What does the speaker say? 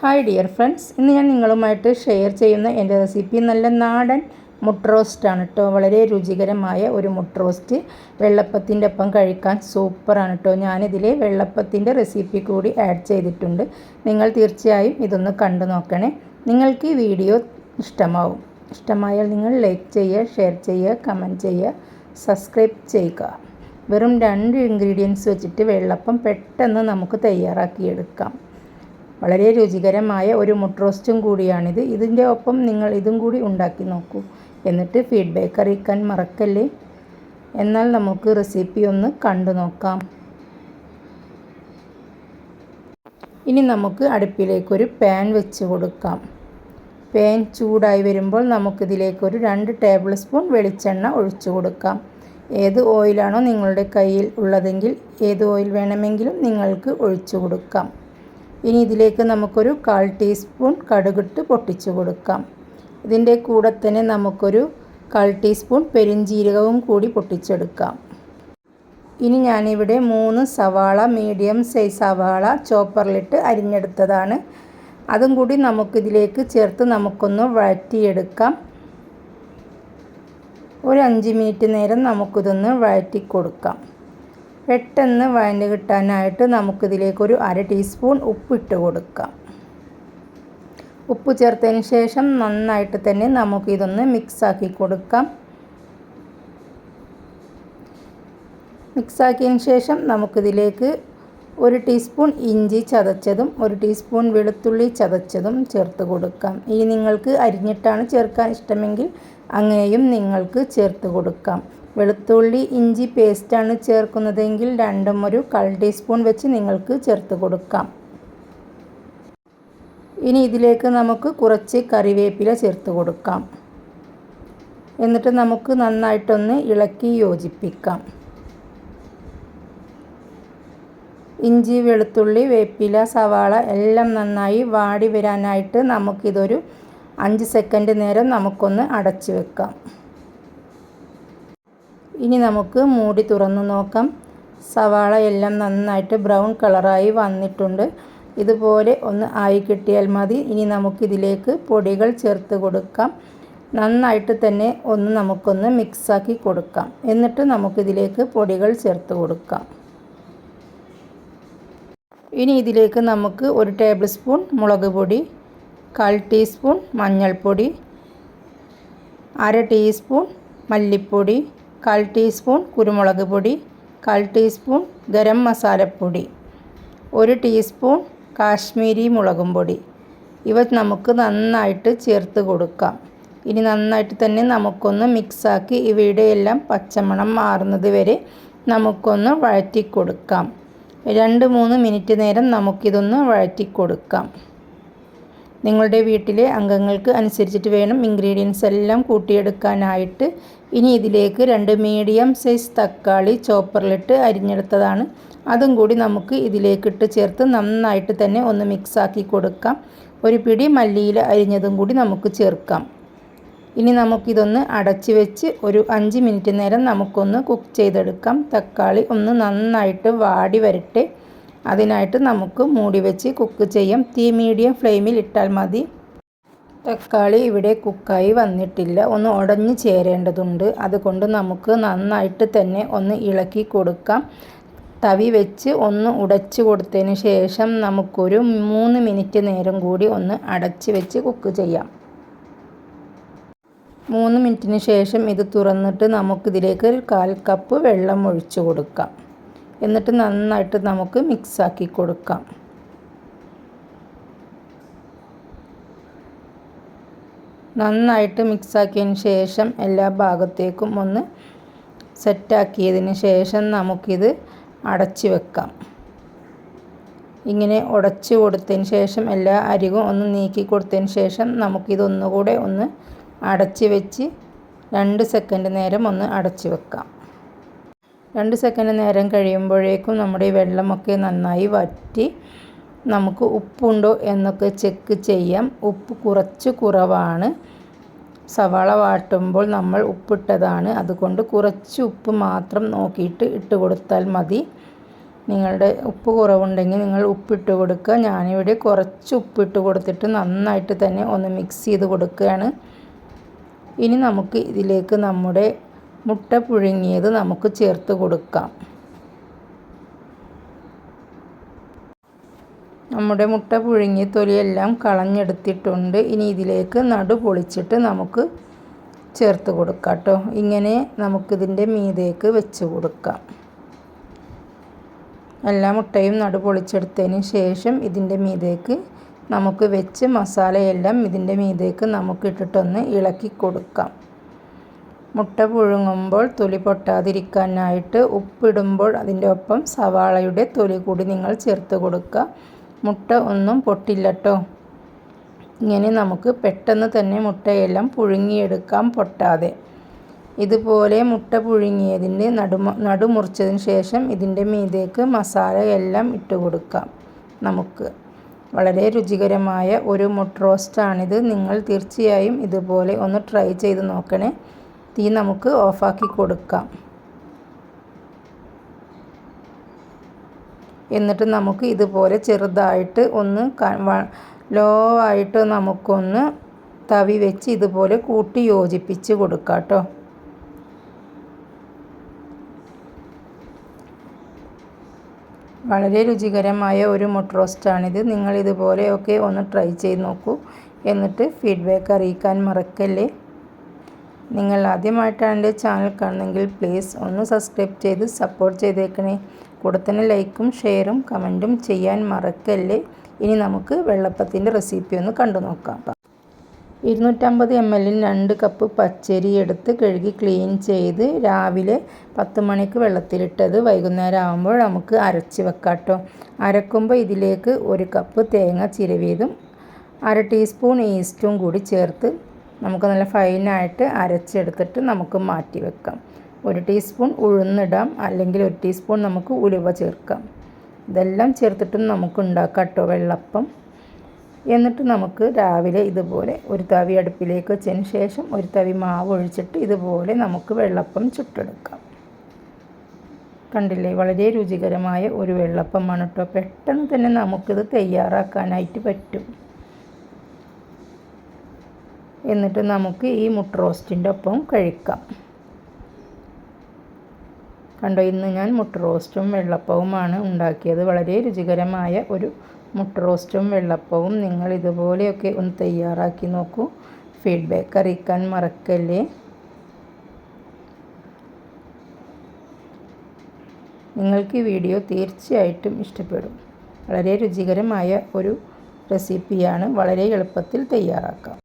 Hi dear friends ഇന്ന് ഞാൻ നിങ്ങളുമായിട്ട് ഷെയർ ചെയ്യുന്ന എന്റെ റെസിപ്പി നല്ല നാടൻ മുട്ട റോസ്റ്റാണ് കേട്ടോ വളരെ രുചികരമായ ഒരു മുട്ട റോസ്റ്റ് വെള്ളപ്പത്തിന്റെ ഒപ്പം കഴിക്കാൻ സൂപ്പറാണ് കേട്ടോ ഞാനിതിൽ വെള്ളപ്പത്തിന്റെ റെസിപ്പി കൂടി ആഡ് ചെയ്തിട്ടുണ്ട്. നിങ്ങൾ തീർച്ചയായും ഇതൊന്ന് കണ്ടു നോക്കണേ. നിങ്ങൾക്ക് ഈ വീഡിയോ ഇഷ്ടമാവും. ഇഷ്ടമായാൽ നിങ്ങൾ ലൈക്ക് ചെയ്യുക ഷെയർ ചെയ്യുക കമന്റ് ചെയ്യുക സബ്സ്ക്രൈബ് ചെയ്യുക. വെറും രണ്ട് ഇൻഗ്രീഡിയൻസ് വെച്ചിട്ട് വെള്ളപ്പം പെട്ടെന്ന് നമുക്ക് തയ്യാറാക്കിയെടുക്കാം. വളരെ രുചികരമായ ഒരു മുട്ട റോസ്റ്റും കൂടിയാണിത്. ഇതിന്റെ ഒപ്പം നിങ്ങൾ ഇതും കൂടി ഉണ്ടാക്കി നോക്കൂ. എന്നിട്ട് ഫീഡ്ബാക്ക് അറിയിക്കാൻ മറക്കല്ലേ? എന്നാൽ നമുക്ക് റെസിപ്പി ഒന്ന് കണ്ടു നോക്കാം. ഇനി നമുക്ക് അടുപ്പിലേക്കൊരു പാൻ വെച്ച് കൊടുക്കാം. പാൻ ചൂടായി വരുമ്പോൾ നമുക്കിതിലേക്കൊരു രണ്ട് ടേബിൾ സ്പൂൺ വെളിച്ചെണ്ണ ഒഴിച്ചു കൊടുക്കാം. ഏത് ഓയിലാണോ നിങ്ങളുടെ കയ്യിൽ ഉള്ളതെങ്കിൽ ഏത് ഓയിൽ വേണമെങ്കിലും നിങ്ങൾക്ക് ഒഴിച്ചു കൊടുക്കാം. ഇനി ഇതിലേക്ക് നമുക്കൊരു കാൽ ടീസ്പൂൺ കടുകിട്ട് പൊട്ടിച്ചു കൊടുക്കാം. ഇതിന്റെ കൂടെ തന്നെ നമുക്കൊരു കാൽ ടീസ്പൂൺ പെരിഞ്ജീരകവും കൂടി പൊട്ടിച്ചെടുക്കാം. ഇനി ഞാനിവിടെ മൂന്ന് സവാള മീഡിയം സൈസ് സവാള ചോപ്പറിലിട്ട് അരിഞ്ഞെടുത്തതാണ്. അതും കൂടി നമുക്കിതിലേക്ക് ചേർത്ത് നമുക്കൊന്ന് വഴറ്റിയെടുക്കാം. ഒരു അഞ്ച് മിനിറ്റ് നേരം നമുക്കിതൊന്ന് വഴറ്റി കൊടുക്കാം പെട്ടെന്ന് വഴഞ്ഞ് കിട്ടാനായിട്ട് നമുക്കിതിലേക്കൊരു അര ടീസ്പൂൺ ഉപ്പിട്ട് കൊടുക്കാം. ഉപ്പ് ചേർത്തതിന് ശേഷം നന്നായിട്ട് തന്നെ നമുക്കിതൊന്ന് മിക്സാക്കി കൊടുക്കാം. മിക്സാക്കിയതിന് ശേഷം നമുക്കിതിലേക്ക് ഒരു ടീസ്പൂൺ ഇഞ്ചി ചതച്ചതും ഒരു ടീസ്പൂൺ വെളുത്തുള്ളി ചതച്ചതും ചേർത്ത് കൊടുക്കാം. ഇനി നിങ്ങൾക്ക് അരിഞ്ഞിട്ടാണ് ചേർക്കാൻ ഇഷ്ടമെങ്കിൽ അങ്ങനെയും നിങ്ങൾക്ക് ചേർത്ത് കൊടുക്കാം. വെളുത്തുള്ളി ഇഞ്ചി പേസ്റ്റാണ് ചേർക്കുന്നതെങ്കിൽ രണ്ടും ഒരു കൾ ടീസ്പൂൺ വെച്ച് നിങ്ങൾക്ക് ചേർത്ത് കൊടുക്കാം. ഇനി ഇതിലേക്ക് നമുക്ക് കുറച്ച് കറിവേപ്പില ചേർത്ത് കൊടുക്കാം. എന്നിട്ട് നമുക്ക് നന്നായിട്ടൊന്ന് ഇളക്കി യോജിപ്പിക്കാം. ഇഞ്ചി വെളുത്തുള്ളി വേപ്പില സവാള എല്ലാം നന്നായി വാടി വരാനായിട്ട് നമുക്കിതൊരു അഞ്ച് സെക്കൻഡ് നേരം നമുക്കൊന്ന് അടച്ചു വെക്കാം. ഇനി നമുക്ക് മൂടി തുറന്ന് നോക്കാം. സവാള എല്ലാം നന്നായിട്ട് ബ്രൗൺ കളറായി വന്നിട്ടുണ്ട്. ഇതുപോലെ ഒന്ന് ആയി കിട്ടിയാൽ മതി. ഇനി നമുക്കിതിലേക്ക് പൊടികൾ ചേർത്ത് കൊടുക്കാം. നന്നായിട്ട് തന്നെ ഒന്ന് നമുക്കൊന്ന് മിക്സാക്കി കൊടുക്കാം. എന്നിട്ട് നമുക്കിതിലേക്ക് പൊടികൾ ചേർത്ത് കൊടുക്കാം. ഇനി ഇതിലേക്ക് നമുക്ക് ഒരു ടേബിൾ സ്പൂൺ മുളക് പൊടി കാൽ ടീസ്പൂൺ മഞ്ഞൾപ്പൊടി അര ടീസ്പൂൺ മല്ലിപ്പൊടി കാൽ ടീസ്പൂൺ കുരുമുളക് പൊടി കാൽ ടീസ്പൂൺ ഗരം മസാലപ്പൊടി ഒരു ടീസ്പൂൺ കാശ്മീരി മുളകും പൊടി. ഇവ നമുക്ക് നന്നായിട്ട് ചേർത്ത് കൊടുക്കാം. ഇനി നന്നായിട്ട് തന്നെ നമുക്കൊന്ന് മിക്സാക്കി ഇവയുടെ എല്ലാം പച്ചമണം മാറുന്നത് വരെ നമുക്കൊന്ന് വഴറ്റി കൊടുക്കാം രണ്ട് മൂന്ന് മിനിറ്റ് നേരം നമുക്കിതൊന്ന് വഴറ്റി കൊടുക്കാം നിങ്ങളുടെ വീട്ടിലെ അംഗങ്ങൾക്ക് അനുസരിച്ചിട്ട് വേണം ഇൻഗ്രീഡിയൻസ് എല്ലാം കൂട്ടിയെടുക്കാനായിട്ട്. ഇനി ഇതിലേക്ക് രണ്ട് മീഡിയം സൈസ് തക്കാളി ചോപ്പറിലിട്ട് അരിഞ്ഞെടുത്തതാണ്. അതും കൂടി നമുക്ക് ഇതിലേക്കിട്ട് ചേർത്ത് നന്നായിട്ട് തന്നെ ഒന്ന് മിക്സാക്കി കൊടുക്കാം. ഒരു പിടി മല്ലിയില അരിഞ്ഞതും കൂടി നമുക്ക് ചേർക്കാം. ഇനി നമുക്കിതൊന്ന് അടച്ചു വെച്ച് ഒരു അഞ്ച് മിനിറ്റ് നേരം നമുക്കൊന്ന് കുക്ക് ചെയ്തെടുക്കാം. തക്കാളി ഒന്ന് നന്നായിട്ട് വാടി വരട്ടെ. അതിനായിട്ട് നമുക്ക് മൂടി വെച്ച് കുക്ക് ചെയ്യാം. തീ മീഡിയം ഫ്ലെയിമിൽ ഇട്ടാൽ മതി. തക്കാളി ഇവിടെ കുക്കായി വന്നിട്ടില്ല. ഒന്ന് ഉടഞ്ഞു ചേരേണ്ടതുണ്ട്. അതുകൊണ്ട് നമുക്ക് നന്നായിട്ട് തന്നെ ഒന്ന് ഇളക്കി കൊടുക്കാം. തവി വെച്ച് ഒന്ന് ഉടച്ച് കൊടുത്തതിന് ശേഷം നമുക്കൊരു മൂന്ന് മിനിറ്റ് നേരം കൂടി ഒന്ന് അടച്ച് വെച്ച് കുക്ക് ചെയ്യാം. മൂന്ന് മിനിറ്റിന് ശേഷം ഇത് തുറന്നിട്ട് നമുക്കിതിലേക്ക് കാൽ കപ്പ് വെള്ളം ഒഴിച്ചു കൊടുക്കാം. എന്നിട്ട് നന്നായിട്ട് നമുക്ക് മിക്സാക്കി കൊടുക്കാം. നന്നായിട്ട് മിക്സാക്കിയതിന് ശേഷം എല്ലാ ഭാഗത്തേക്കും ഒന്ന് സെറ്റാക്കിയതിന് ശേഷം നമുക്കിത് അടച്ച് വെക്കാം. ഇങ്ങനെ ഉടച്ചു കൊടുത്തതിന് ശേഷം എല്ലാ അരികും ഒന്ന് നീക്കി കൊടുത്തതിന് ശേഷം നമുക്കിതൊന്നുകൂടെ ഒന്ന് അടച്ച് വെച്ച് രണ്ട് സെക്കൻഡ് നേരം ഒന്ന് അടച്ച് വെക്കാം. രണ്ട് സെക്കൻഡ് നേരം കഴിയുമ്പോഴേക്കും നമ്മുടെ ഈ വെള്ളമൊക്കെ നന്നായി വറ്റി നമുക്ക് ഉപ്പുണ്ടോ എന്നൊക്കെ ചെക്ക് ചെയ്യാം. ഉപ്പ് കുറച്ച് കുറവാണ്. സവാള വാട്ടുമ്പോൾ നമ്മൾ ഉപ്പിട്ടതാണ്. അതുകൊണ്ട് കുറച്ച് ഉപ്പ് മാത്രം നോക്കിയിട്ട് ഇട്ട് കൊടുത്താൽ മതി. നിങ്ങളുടെ ഉപ്പ് കുറവുണ്ടെങ്കിൽ നിങ്ങൾ ഉപ്പിട്ട് കൊടുക്കുക. ഞാനിവിടെ കുറച്ച് ഉപ്പിട്ട് കൊടുത്തിട്ട് നന്നായിട്ട് തന്നെ ഒന്ന് മിക്സ് ചെയ്ത് കൊടുക്കുകയാണ്. ഇനി നമുക്ക് ഇതിലേക്ക് നമ്മുടെ മുട്ട പുഴുങ്ങിയത് നമുക്ക് ചേർത്ത് കൊടുക്കാം. നമ്മുടെ മുട്ട പുഴുങ്ങിയ തൊലിയെല്ലാം കളഞ്ഞെടുത്തിട്ടുണ്ട്. ഇനി ഇതിലേക്ക് നടു പൊളിച്ചിട്ട് നമുക്ക് ചേർത്ത് കൊടുക്കാം കേട്ടോ ഇങ്ങനെ നമുക്കിതിന്റെ മീതേക്ക് വെച്ച് കൊടുക്കാം. എല്ലാ മുട്ടയും നടു പൊളിച്ചെടുത്തതിന് ശേഷം ഇതിന്റെ മീതേക്ക് നമുക്ക് വെച്ച് മസാലയെല്ലാം ഇതിന്റെ മീതേക്ക് നമുക്ക് ഇട്ടിട്ടൊന്ന് ഇളക്കി കൊടുക്കാം. മുട്ട പുഴുങ്ങുമ്പോൾ തൊലി പൊട്ടാതിരിക്കാനായിട്ട് ഉപ്പിടുമ്പോൾ അതിന്റെ ഒപ്പം സവാളയുടെ തൊലി കൂടി നിങ്ങൾ ചേർത്ത് കൊടുക്കുക. മുട്ട ഒന്നും പൊട്ടില്ലട്ടോ. ഇങ്ങനെ നമുക്ക് പെട്ടെന്ന് തന്നെ മുട്ടയെല്ലാം പുഴുങ്ങിയെടുക്കാം പൊട്ടാതെ. ഇതുപോലെ മുട്ട പുഴുങ്ങിയതിന്റെ നടു നടുമുറിച്ചതിന് ശേഷം ഇതിന്റെ മീതേക്ക് മസാലയെല്ലാം ഇട്ട് കൊടുക്കാം നമുക്ക്. വളരെ രുചികരമായ ഒരു മുട്ട റോസ്റ്റാണിത് നിങ്ങൾ തീർച്ചയായും ഇതുപോലെ ഒന്ന് ട്രൈ ചെയ്ത് നോക്കണേ. തീ നമുക്ക് ഓഫാക്കി കൊടുക്കാം. എന്നിട്ട് നമുക്ക് ഇതുപോലെ ചെറുതായിട്ട് ഒന്ന് ലോ ആയിട്ട് നമുക്കൊന്ന് തവി വെച്ച് ഇതുപോലെ കൂട്ടി യോജിപ്പിച്ച് കൊടുക്കാം കേട്ടോ വളരെ രുചികരമായ ഒരു മുട്ട റോസ്റ്റാണിത് നിങ്ങൾ ഇതുപോലെയൊക്കെ ഒന്ന് ട്രൈ ചെയ്ത് നോക്കൂ. എന്നിട്ട് ഫീഡ്ബാക്ക് അറിയിക്കാൻ മറക്കല്ലേ? നിങ്ങൾ ആദ്യമായിട്ടാണ് എന്റെ ചാനൽ കാണുന്നെങ്കിൽ പ്ലീസ് ഒന്ന് സബ്സ്ക്രൈബ് ചെയ്ത് സപ്പോർട്ട് ചെയ്തേക്കണേ. കൂടെ തന്നെ ലൈക്കും ഷെയറും കമന്റും ചെയ്യാൻ മറക്കല്ലേ? ഇനി നമുക്ക് വെള്ളപ്പത്തിന്റെ റെസിപ്പി ഒന്ന് കണ്ടു നോക്കാം. ഇരുന്നൂറ്റമ്പത് എം എല്ലിന് രണ്ട് കപ്പ് പച്ചരി എടുത്ത് കഴുകി ക്ലീൻ ചെയ്ത് രാവിലെ പത്ത് മണിക്ക് വെള്ളത്തിലിട്ടത് വൈകുന്നേരം ആകുമ്പോൾ നമുക്ക് അരച്ച് വെക്കാം കേട്ടോ അരക്കുമ്പോൾ ഇതിലേക്ക് ഒരു കപ്പ് തേങ്ങ ചിരവിയതും അര ടീസ്പൂൺ ഈസ്റ്റും കൂടി ചേർത്ത് നമുക്ക് നല്ല ഫൈനായിട്ട് അരച്ചെടുത്തിട്ട് നമുക്ക് മാറ്റി വെക്കാം. ഒരു ടീസ്പൂൺ ഉഴുന്നിടാം അല്ലെങ്കിൽ ഒരു ടീസ്പൂൺ നമുക്ക് ഉലുവ ചേർക്കാം. ഇതെല്ലാം ചേർത്തിട്ടും നമുക്ക് ഉണ്ടാക്കാം കേട്ടോ വെള്ളപ്പം. എന്നിട്ട് നമുക്ക് രാവിലെ ഇതുപോലെ ഒരു തവി അടുപ്പിലേക്ക് വെച്ചതിന് ശേഷം ഒരു തവി മാവ് ഒഴിച്ചിട്ട് ഇതുപോലെ നമുക്ക് വെള്ളപ്പം ചുട്ടെടുക്കാം. കണ്ടില്ലേ? വളരെ രുചികരമായ ഒരു വെള്ളപ്പമാണ് കേട്ടോ. പെട്ടെന്ന് തന്നെ നമുക്കിത് തയ്യാറാക്കാനായിട്ട് പറ്റും. എന്നിട്ട് നമുക്ക് ഈ മുട്ട റോസ്റ്റിന്റെ ഒപ്പം കഴിക്കാം. കണ്ടോ ഇന്ന് ഞാൻ മുട്ട റോസ്റ്റും വെള്ളപ്പവുമാണ് ഉണ്ടാക്കിയത്. വളരെ രുചികരമായ ഒരു മുട്ട റോസ്റ്റും വെള്ളപ്പവും നിങ്ങൾ ഇതുപോലെയൊക്കെ ഒന്ന് തയ്യാറാക്കി നോക്കൂ. ഫീഡ്ബാക്ക് അറിയിക്കാൻ മറക്കല്ലേ? നിങ്ങൾക്ക് ഈ വീഡിയോ തീർച്ചയായിട്ടും ഇഷ്ടപ്പെടും. വളരെ രുചികരമായ ഒരു റെസിപ്പിയാണ് വളരെ എളുപ്പത്തിൽ തയ്യാറാക്കാം.